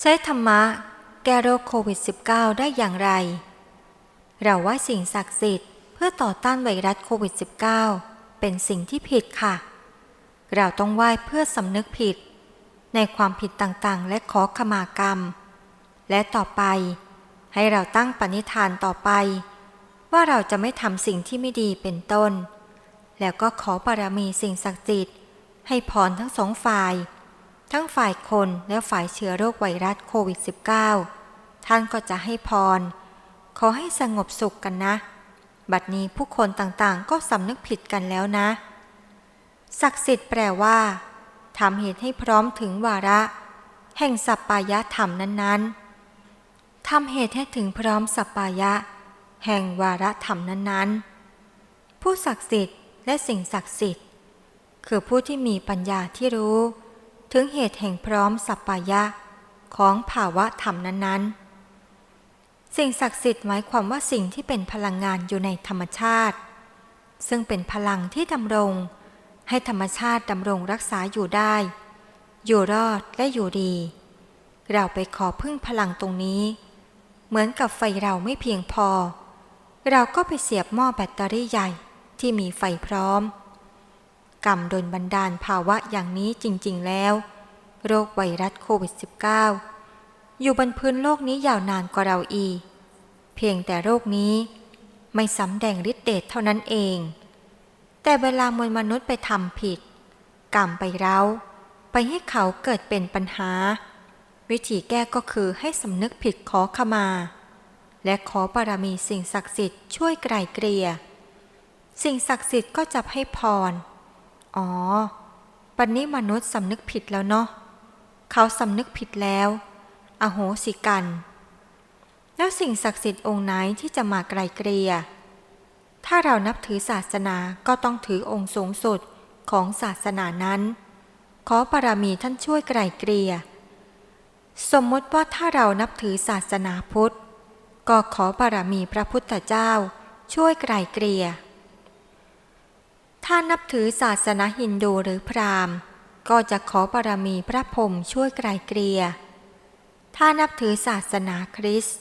ใช้ธรรมะแก้โรคโควิด -19 ได้อย่างไร เราไหว่าสิ่งศักดิ์สิทธิ์เพื่อต่อต้านไวรัสโควิด -19 เป็นสิ่งที่ผิดค่ะ เราต้องไหว้เพื่อสำนึกผิด ในความผิดต่างๆ และขอขมากรรม และต่อไป ให้เราตั้งปณิธานต่อไป ว่าเราจะไม่ทำสิ่งที่ไม่ดีเป็นต้น แล้วก็ขอบารมีสิ่งศักดิ์สิทธิ์ให้พรทั้งสองฝ่าย ทั้งฝ่ายคนและฝ่ายเชื้อโรคไวรัสโควิด -19 ท่านก็จะให้พร ขอให้สงบสุขกันนะ บัดนี้ผู้คนต่างๆ ก็สำนึกผิดกันแล้วนะ ศักดิ์สิทธิ์แปลว่าทำเหตุให้พร้อมถึงวาระ แห่งสัปปายะธรรมนั้นๆทำเหตุให้ถึงพร้อมสัปปายะ แห่งวาระธรรมนั้นๆ ผู้ศักดิ์สิทธิ์และสิ่งศักดิ์สิทธิ์ คือผู้ที่มีปัญญาที่รู้ ถึงเหตุแห่งพร้อมสัปปายะ ของภาวะธรรมนั้นๆ สิ่งศักดิ์สิทธิ์หมายความว่าสิ่งที่เป็นพลังงานอยู่ในธรรมชาติ ซึ่งเป็นพลังที่ดำรง ให้ธรรมชาติดำรงรักษาอยู่ได้ อยู่รอดและอยู่ดี เราไปขอพึ่งพลังตรงนี้ เหมือนกับไฟเราไม่เพียงพอ เราก็ไปเสียบหม้อแบตเตอรี่ใหญ่ที่มีไฟพร้อม กรรมโดนบันดาลภาวะอย่างนี้จริง ๆ แล้ว โรคไวรัสโควิด -19 อยู่บนพื้นโลกนี้ยาวนานกว่าเราอีก เพียงแต่โรคนี้ไม่สำแดงฤทธิ์เดชเท่านั้นเอง แต่เวลามวลมนุษย์ไปทำผิด กรรมไปเร้า ไปให้เขาเกิดเป็นปัญหา วิธีแก้ก็คือให้สำนึกผิดขอขมา และขอบารมีสิ่งศักดิ์สิทธิ์ช่วยไกลเกลี่ยสิ่งศักดิ์สิทธิ์ก็จะให้พร อ๋อ ปันนี้มนุษย์สำนึกผิดแล้วเนาะ เขาสำนึกผิดแล้ว อโหสิกัน แล้วสิ่งศักดิ์สิทธิ์องค์ไหนที่จะมาไกลเกลี่ยถ้าเรานับถือศาสนาก็ต้องถือองค์สูงสุดของศาสนานั้น ขอปารามีท่านช่วยไกลเกลี่ยสมมติว่าถ้าเรานับถือศาสนาพุทธ ก็ขอบารมีพระพุทธเจ้าช่วยไกลเกลี่ย ถ้านับถือศาสนาฮินดูหรือพราหมณ์ ก็จะขอบารมีพระพรหมช่วยไกลเกลี่ยถ้านับถือศาสนาคริสต์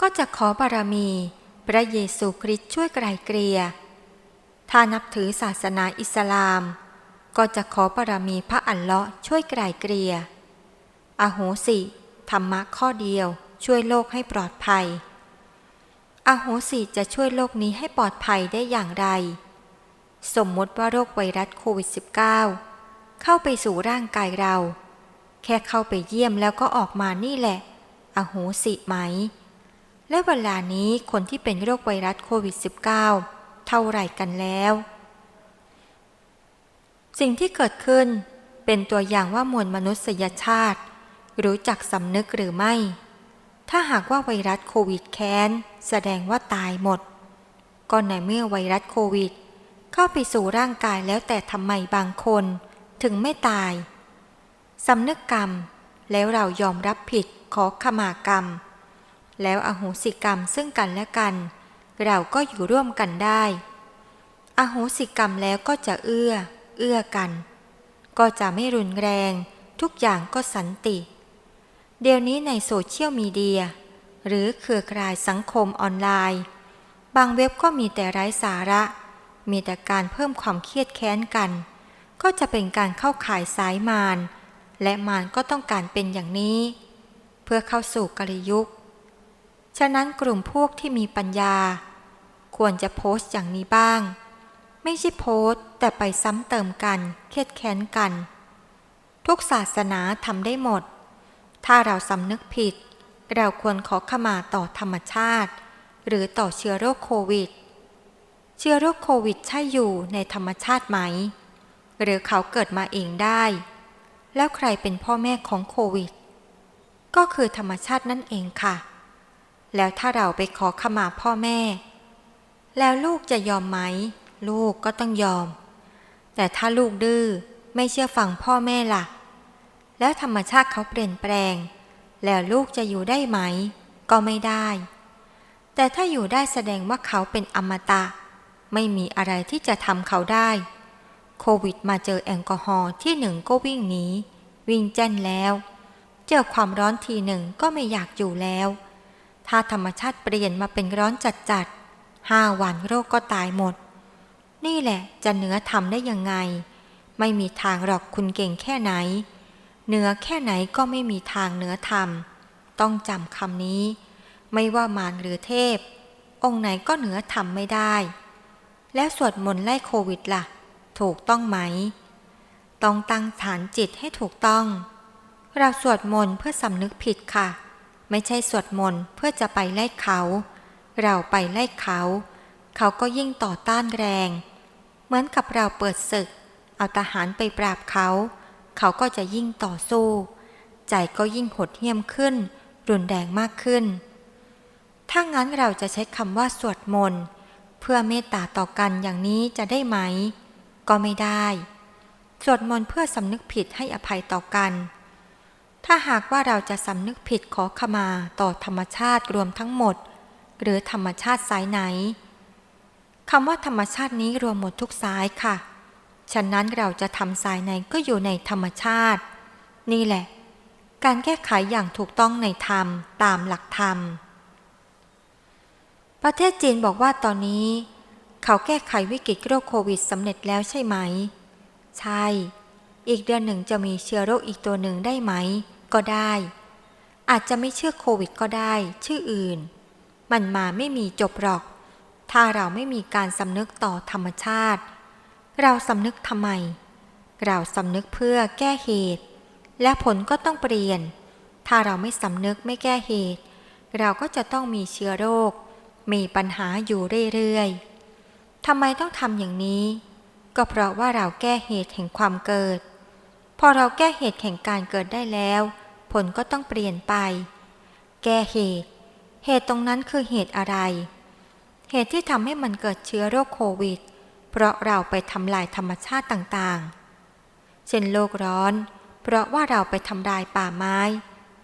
ก็จะขอบารมีพระเยซูคริสต์ช่วยไกลเกลี่ยถ้านับถือศาสนาอิสลาม ก็จะขอบารมีพระอัลเลาะห์ช่วยไกลเกลี่ยอโหสิธรรมะข้อเดียวช่วยโลกให้ปลอดภัย อโหสิจะช่วยโลกนี้ให้ปลอดภัยได้อย่างไร สมมติว่าโรคไวรัสโควิด -19 เข้าไปสู่ร่างกายเรา แค่เข้าไปเยี่ยมแล้วก็ออกมานี่แหละ อโหสิไหม และเวลานี้คนที่เป็นโรคไวรัสโควิด -19 เท่าไหร่กันแล้ว สิ่งที่เกิดขึ้นเป็นตัวอย่างว่ามวลมนุษยชาติ รู้จักสำนึกหรือไม่ ถ้าหากว่าไวรัสโควิดแค้น แสดงว่าตายหมด ก็ในเมื่อไวรัสโควิด เข้าไปสู่ร่างกายแล้วแต่ทำไมบางคน ถึงไม่ตายสำนึกกรรม แล้วเรายอมรับผิดขอขมากรรม แล้วอโหสิกรรมซึ่งกันและกัน เราก็อยู่ร่วมกันได้ อโหสิกรรมแล้วก็จะเอื้อ เอื้อกัน ก็จะไม่รุนแรง ทุกอย่างก็สันติ เดี๋ยวนี้ในโซเชียลมีเดีย หรือเครือข่ายสังคมออนไลน์ บางเว็บก็มีแต่ไร้สาระ มีแต่การเพิ่มความเครียดแค้นกัน ก็จะเป็นการเข้าข่ายสายมารและมารก็ต้องการเป็นอย่างนี้ เพื่อเข้าสู่กลิยุค ฉะนั้นกลุ่มพวกที่มีปัญญา ควรจะโพสต์อย่างนี้บ้าง ไม่ใช่โพสต์ แต่ไปซ้ำเติมกันเครียดแค้นกัน ทุกศาสนาทำได้หมด ถ้าเราสำนึกผิด เราควรขอขมาต่อธรรมชาติ หรือต่อเชื้อโรคโควิด เชื้อโรคโควิดใช่อยู่ในธรรมชาติไหม หรือเขาเกิดมาเองได้ แล้วใครเป็นพ่อแม่ของโควิด ก็คือธรรมชาตินั่นเองค่ะ แล้วถ้าเราไปขอขมาพ่อแม่ แล้วลูกจะยอมไหม ลูกก็ต้องยอม แต่ถ้าลูกดื้อไม่เชื่อฟังพ่อแม่ล่ะ แล้วธรรมชาติเขาเปลี่ยนแปลง แล้วลูกจะอยู่ได้ไหม ก็ไม่ได้ แต่ถ้าอยู่ได้แสดงว่าเขาเป็นอมตะ ไม่มีอะไรที่จะทำเขาได้ โควิดมาเจอแอลกอฮอล์ที่หนึ่งก็วิ่งหนี วิ่งแจ้นแล้ว เจอความร้อนทีหนึ่งก็ไม่อยากอยู่แล้ว ถ้าธรรมชาติเปลี่ยนมาเป็นร้อนจัดๆห้าวันโรคก็ตายหมด นี่แหละจะเหนือทำได้ยังไง ไม่มีทางหรอกคุณเก่งแค่ไหน เหนือแค่ไหนก็ไม่มีทางเหนือธรรมต้องจำคำนี้ ไม่ว่ามารหรือเทพองค์ไหนก็เหนือธรรมไม่ได้ แล้วสวดมนต์ไล่โควิดล่ะ ถูกต้องไหม ต้องตั้งฐานจิตให้ถูกต้อง เราสวดมนต์เพื่อสำนึกผิดค่ะ ไม่ใช่สวดมนต์เพื่อจะไปไล่เขา เราไปไล่เขา เขาก็ยิ่งต่อต้านแรง เหมือนกับเราเปิดศึก เอาทหารไปปราบเขา เขาก็จะยิ่งต่อสู้ ใจก็ยิ่งหดเหี้ยมขึ้น รุนแรงมากขึ้น ถ้างั้นเราจะใช้คำว่าสวดมนต์ เพื่อเมตตาต่อกันอย่างนี้จะได้ไหม ก็ไม่ได้ สวดมนต์เพื่อสำนึกผิดให้อภัยต่อกัน ถ้าหากว่าเราจะสำนึกผิดขอขมาต่อธรรมชาติรวมทั้งหมด หรือธรรมชาติสายไหนคำว่าธรรมชาตินี้รวมหมดทุกสายค่ะ ฉะนั้นเราจะทำสายไหนก็อยู่ในธรรมชาติ นี่แหละ การแก้ไขอย่างถูกต้องในธรรมตามหลักธรรม ประเทศจีนบอกว่าตอนนี้ เขาแก้ไขวิกฤตโรคโควิดสำเร็จแล้วใช่ไหม ใช่ อีกเดือนหนึ่งจะมีเชื้อโรคอีกตัวหนึ่งได้ไหม ก็ได้ อาจจะไม่เชื่อโควิดก็ได้ ชื่ออื่น มันมาไม่มีจบหรอก ถ้าเราไม่มีการสำนึกต่อธรรมชาติ เราสำนึกทำไม เราสำนึกเพื่อแก้เหตุ และผลก็ต้องเปลี่ยน ถ้าเราไม่สำนึกไม่แก้เหตุ เราก็จะต้องมีเชื้อโรค มีปัญหาอยู่เรื่อยๆทำไมต้องทำอย่างนี้ ก็เพราะว่าเราแก้เหตุแห่งความเกิด พอเราแก้เหตุแห่งการเกิดได้แล้ว ผลก็ต้องเปลี่ยนไป แก้เหตุ เหตุตรงนั้นคือเหตุอะไร เหตุที่ทำให้มันเกิดเชื้อโรคโควิด เพราะเราไปทำลายธรรมชาติต่างๆ เช่นโลกร้อน เพราะว่าเราไปทำลายป่าไม้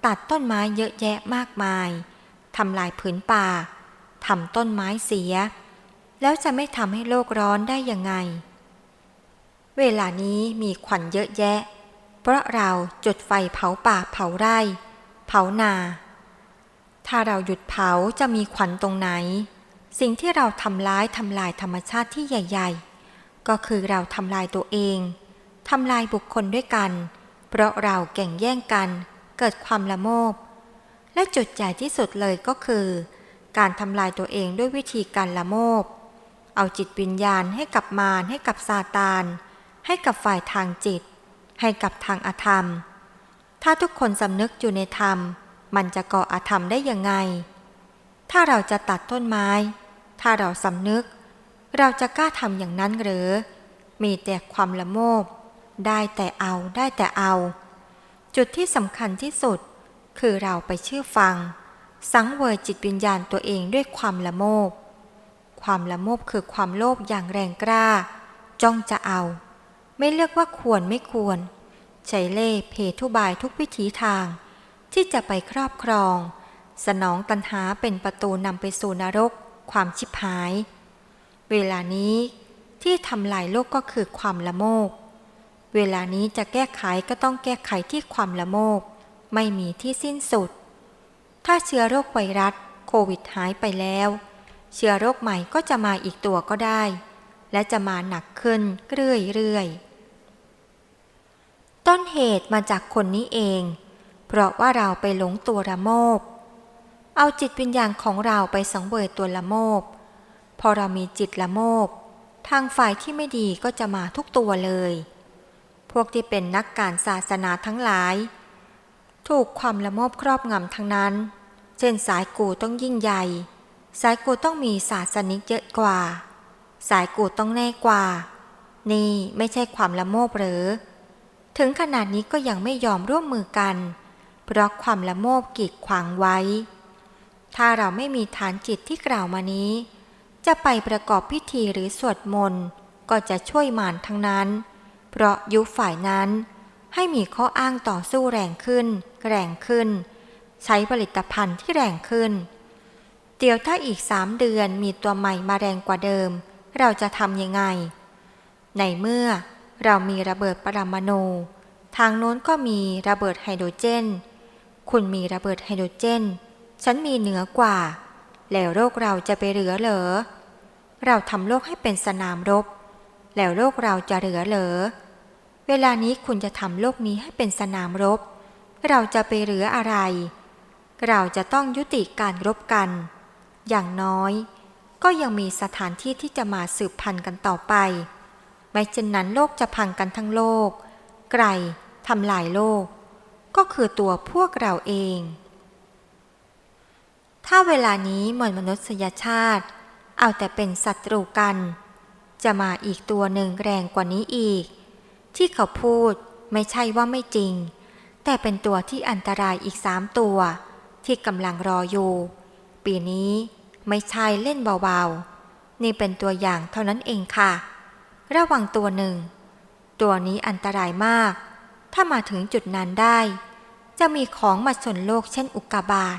ตัดต้นไม้เยอะแยะมากมายทำลายผืนป่า ทำต้นไม้เสีย แล้วจะไม่ทำให้โลกร้อนได้ยังไง เวลานี้มีควันเยอะแยะ เพราะเราจุดไฟเผาป่าเผาไร่ เผานา ถ้าเราหยุดเผาจะมีควันตรงไหน สิ่งที่เราทำร้ายทำลายธรรมชาติที่ใหญ่ ๆ ก็คือเราทำลายตัวเองทำลายบุคคลด้วยกัน เพราะเราแก่งแย่งกัน เกิดความละโมบ และจุดใหญ่ที่สุดเลยก็คือ การทำลายตัวเองด้วยวิธีการละโมบ เอาจิตวิญญาณให้กับมารให้กับซาตาน ให้กับฝ่ายทางจิต ให้กับทางอธรรม ถ้าทุกคนสำนึกอยู่ในธรรม มันจะก่ออาธรรมได้ยังไง ถ้าเราจะตัดต้นไม้ ถ้าเราสำนึก เราจะกล้าทำอย่างนั้นหรือ มีแต่ความละโมบ ได้แต่เอาได้แต่เอา จุดที่สำคัญที่สุดคือเราไปเชื่อฟัง สังเวยจิตวิญญาณตัวเองด้วยความละโมบ ความละโมบคือความโลภอย่างแรงกล้า จ้องจะเอา ไม่เลือกว่าควรไม่ควร ใช้เล่ห์เพทุบายทุกวิถีทาง ที่จะไปครอบครอง สนองตัณหาเป็นประตูนำไปสู่นรก ความชิบหาย เวลานี้ที่ทำลายโลกก็คือความละโมบ เวลานี้จะแก้ไขก็ต้องแก้ไขที่ความละโมบ ไม่มีที่สิ้นสุด ถ้าเชื้อโรคไวรัสโควิดหายไปแล้ว เชื้อโรคใหม่ก็จะมาอีกตัวก็ได้ และจะมาหนักขึ้นเรื่อยๆ ต้นเหตุมาจากคนนี้เอง เพราะว่าเราไปหลงตัวละโมบ เอาจิตวิญญาณของเราไปสังเวยตัวละโมบ พอเรามีจิตละโมบ ทางฝ่ายที่ไม่ดีก็จะมาทุกตัวเลย พวกที่เป็นนักการศาสนาทั้งหลาย ถูกความละโมบครอบงำทั้งนั้น เช่นสายกูต้องยิ่งใหญ่ สายกูต้องมีศาสนิกเยอะกว่า สายกูต้องแน่กว่า นี่ไม่ใช่ความละโมบหรือ ถึงขนาดนี้ก็ยังไม่ยอมร่วมมือกัน เพราะความละโมบกีดขวางไว้ ถ้าเราไม่มีฐานจิตที่กล่าวมานี้ จะไปประกอบพิธีหรือสวดมนต์ก็จะช่วยมานทั้งนั้น เพราะยุฝ่ายนั้นให้มีข้ออ้างต่อสู้แรงขึ้น แรงขึ้น ใช้ผลิตภัณฑ์ที่แรงขึ้น เดี๋ยวถ้าอีกสามเดือนมีตัวใหม่มาแรงกว่าเดิม เราจะทำยังไง ในเมื่อเรามีระเบิดปรมาณูทางโน้นก็มีระเบิดไฮโดรเจน คุณมีระเบิดไฮโดรเจน ฉันมีเหนือกว่า แล้วโลกเราจะไปเหลือเหรอ เราทำโลกให้เป็นสนามรบ แล้วโลกเราจะเหลือเหรอ เวลานี้คุณจะทำโลกนี้ให้เป็นสนามรบ เราจะไปเหลืออะไร เราจะต้องยุติการรบกัน อย่างน้อย ก็ยังมีสถานที่ที่จะมาสืบพันธุ์กันต่อไป ไม่เช่นนั้นโลกจะพังกันทั้งโลก ไกลทำลายโลก ก็คือตัวพวกเราเอง ถ้าเวลานี้มวลมนุษยชาติ เอาแต่เป็นศัตรูกัน จะมาอีกตัวหนึ่งแรงกว่านี้อีก ที่เขาพูดไม่ใช่ว่าไม่จริง แต่เป็นตัวที่อันตรายอีกสามตัว ที่กำลังรออยู่ ปีนี้ไม่ใช่เล่นเบาๆ นี่เป็นตัวอย่างเท่านั้นเองค่ะ ระวังตัวหนึ่ง ตัวนี้อันตรายมาก ถ้ามาถึงจุดนั้นได้ จะมีของมาชนโลกเช่นอุกกาบาต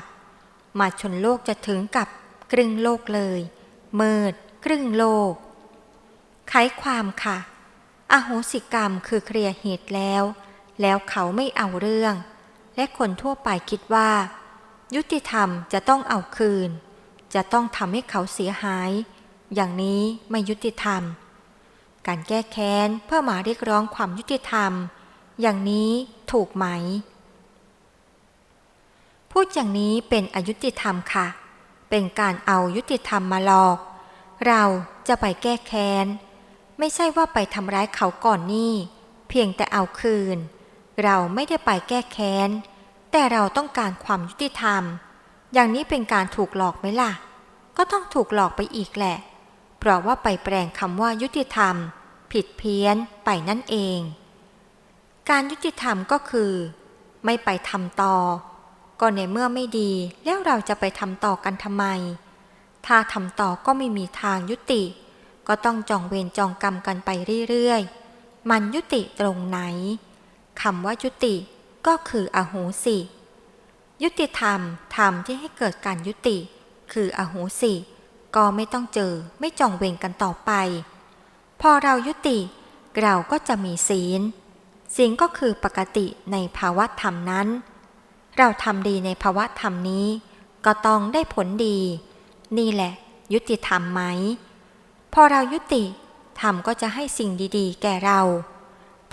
มาชนโลกจะถึงกับครึ่งโลกเลยมืดครึ่งโลก ไขความค่ะ อโหสิกรรมคือเคลียร์เหตุแล้ว แล้วเขาไม่เอาเรื่อง และคนทั่วไปคิดว่า ยุติธรรมจะต้องเอาคืน จะต้องทำให้เขาเสียหาย อย่างนี้ไม่ยุติธรรม การแก้แค้นเพื่อมาเรียกร้องความยุติธรรม อย่างนี้ถูกไหม พูดอย่างนี้เป็นอยุติธรรมค่ะ เป็นการเอายุติธรรมมาหลอก เราจะไปแก้แค้น ไม่ใช่ว่าไปทำร้ายเขาก่อนนี่ เพียงแต่เอาคืน เราไม่ได้ไปแก้แค้น แต่เราต้องการความยุติธรรม อย่างนี้เป็นการถูกหลอกไหมล่ะ ก็ต้องถูกหลอกไปอีกแหละ เพราะว่าไปแปลงคำว่ายุติธรรม ผิดเพี้ยนไปนั่นเอง การยุติธรรมก็คือ ไม่ไปทำต่อ ก็ในเมื่อไม่ดีแล้วเราจะไปทำต่อกันทำไม ถ้าทำต่อก็ไม่มีทางยุติ ก็ต้องจองเวรจองกรรมกันไปเรื่อยๆ มันยุติตรงไหนคำว่ายุติ ก็คืออโหสิ ยุติธรรมธรรมที่ให้เกิดการยุติ คืออโหสิ ก็ไม่ต้องเจอไม่จองเวรกันต่อไป พอเรายุติ เราก็จะมีศีล ศีลก็คือปกติในภาวะธรรมนั้น เราทำดีในภาวะธรรมนี้ ก็ต้องได้ผลดี นี่แหละ ยุติธรรมไหม พอเรายุติธรรมก็จะให้สิ่งดีๆ แก่เรา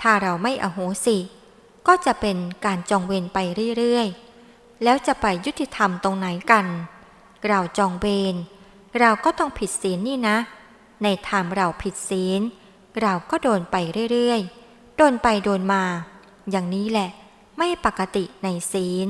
ถ้าเราไม่อโหสิ ก็จะเป็นการจองเวรไปเรื่อยๆ แล้วจะไปยุติธรรมตรงไหนกัน เราจองเวรเราก็ต้องผิดศีลนี่นะ ในธรรมเราผิดศีล เราก็โดนไปเรื่อยๆ โดนไปโดนมา อย่างนี้แหละ ไม่ปกติในศีล